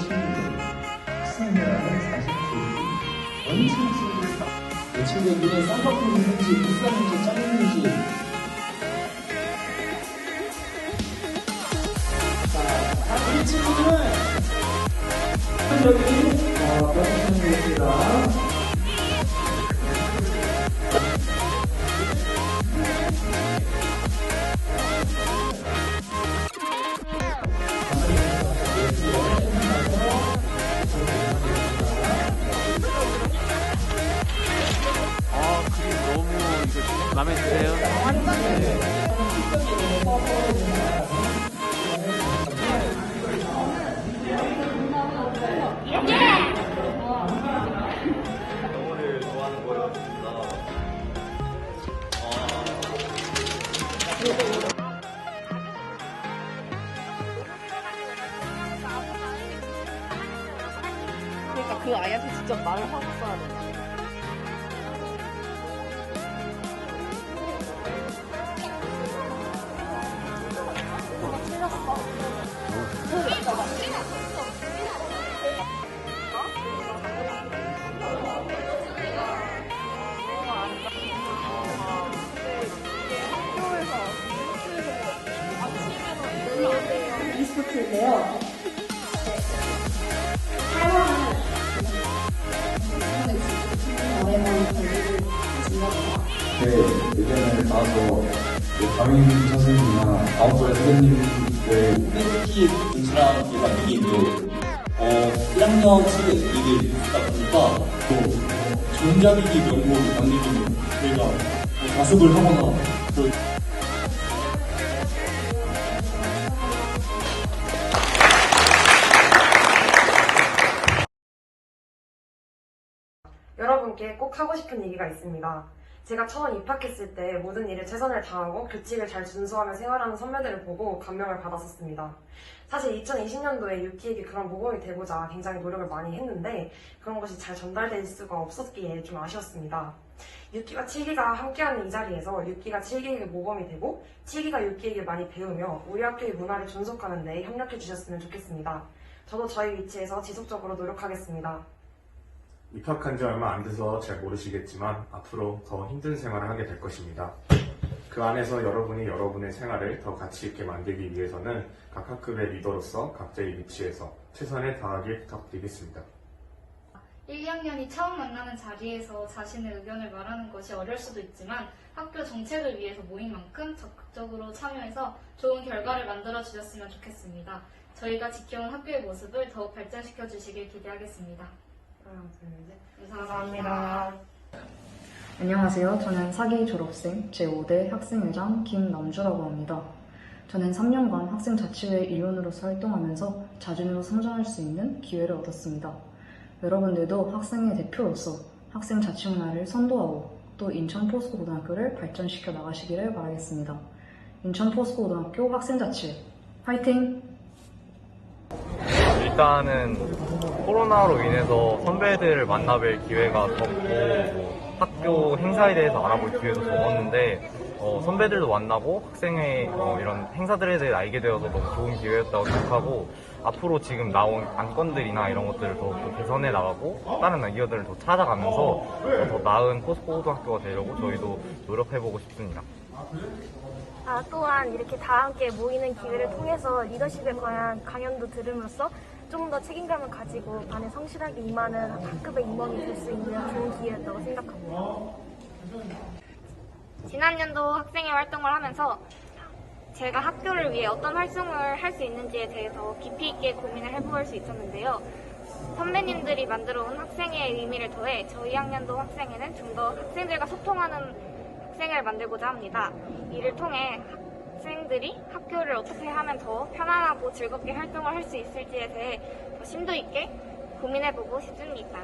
친구들, 학생들하고 사실 그 원천적인 내 친구에게 쌍꺼풀 있는지, 비싼지, 짱있는지 자, 우리 친구들은 여기 어, 변호사님입니다. 마음에 드세요? 그러니까 그 아이한테 직접 말을 하고 써야 돼. 스포츠인데요. 네. 의견을 따서 담임 선생님이나 아웃도어 선생님의 특히 이게 만들기 있는데 어 1학년 측에 이게 있다 보니까 또 어, 종자비기 명목을 만들기 저희가 뭐 자습을 하거나 또 여러분께 꼭 하고 싶은 얘기가 있습니다. 제가 처음 입학했을 때 모든 일에 최선을 다하고 규칙을 잘 준수하며 생활하는 선배들을 보고 감명을 받았었습니다. 사실 2020년도에 유키에게 그런 모범이 되고자 굉장히 노력을 많이 했는데 그런 것이 잘 전달될 수가 없었기에 좀 아쉬웠습니다. 유키와 칠기가 함께하는 이 자리에서 유키가 칠기에게 모범이 되고 칠기가 유키에게 많이 배우며 우리 학교의 문화를 존속하는 데 협력해 주셨으면 좋겠습니다. 저도 저희 위치에서 지속적으로 노력하겠습니다. 입학한 지 얼마 안 돼서 잘 모르시겠지만 앞으로 더 힘든 생활을 하게 될 것입니다. 그 안에서 여러분이 여러분의 생활을 더 가치 있게 만들기 위해서는 각 학급의 리더로서 각자의 위치에서 최선을 다하길 부탁드리겠습니다. 1, 2학년이 처음 만나는 자리에서 자신의 의견을 말하는 것이 어려울 수도 있지만 학교 정책을 위해서 모인 만큼 적극적으로 참여해서 좋은 결과를 만들어 주셨으면 좋겠습니다. 저희가 지켜온 학교의 모습을 더욱 발전시켜 주시길 기대하겠습니다. 하나, 둘, 셋. 감사합니다. 안녕하세요. 저는 사기 졸업생 제5대 학생회장 김남주라고 합니다. 저는 3년간 학생 자치회 일원으로서 활동하면서 자준으로 성장할 수 있는 기회를 얻었습니다. 여러분들도 학생의 대표로서 학생 자치 문화를 선도하고 또 인천 포스코고등학교를 발전시켜 나가시기를 바라겠습니다. 인천 포스코고등학교 학생 자치회 화이팅! 일단은 코로나로 인해서 선배들을 만나뵐 기회가 적고 뭐 학교 행사에 대해서 알아볼 기회도 적었는데 어, 선배들도 만나고 학생회 어, 이런 행사들에 대해 알게 되어서 너무 좋은 기회였다고 생각하고 앞으로 지금 나온 안건들이나 이런 것들을 더, 더 개선해 나가고 다른 아이디어들을 더 찾아가면서 어, 더 나은 포스코 고등학교가 되려고 저희도 노력해보고 싶습니다. 아, 또한 이렇게 다 함께 모이는 기회를 통해서 리더십에 관한 강연도 들음으로써 좀 더 책임감을 가지고 반에 성실하게 임하는 학급의 임원이 될 수 있는 좋은 기회였다고 생각합니다. 지난 연도 학생회 활동을 하면서 제가 학교를 위해 어떤 활동을 할 수 있는지에 대해서 깊이 있게 고민을 해볼 수 있었는데요. 선배님들이 만들어 온 학생회의 의미를 더해 저희 학년도 학생회는 좀 더 학생들과 소통하는 학생회를 만들고자 합니다. 이를 통해 학생들이 학교를 어떻게 하면 더 편안하고 즐겁게 활동을 할 수 있을지에 대해 더 심도 있게 고민해보고 싶습니다.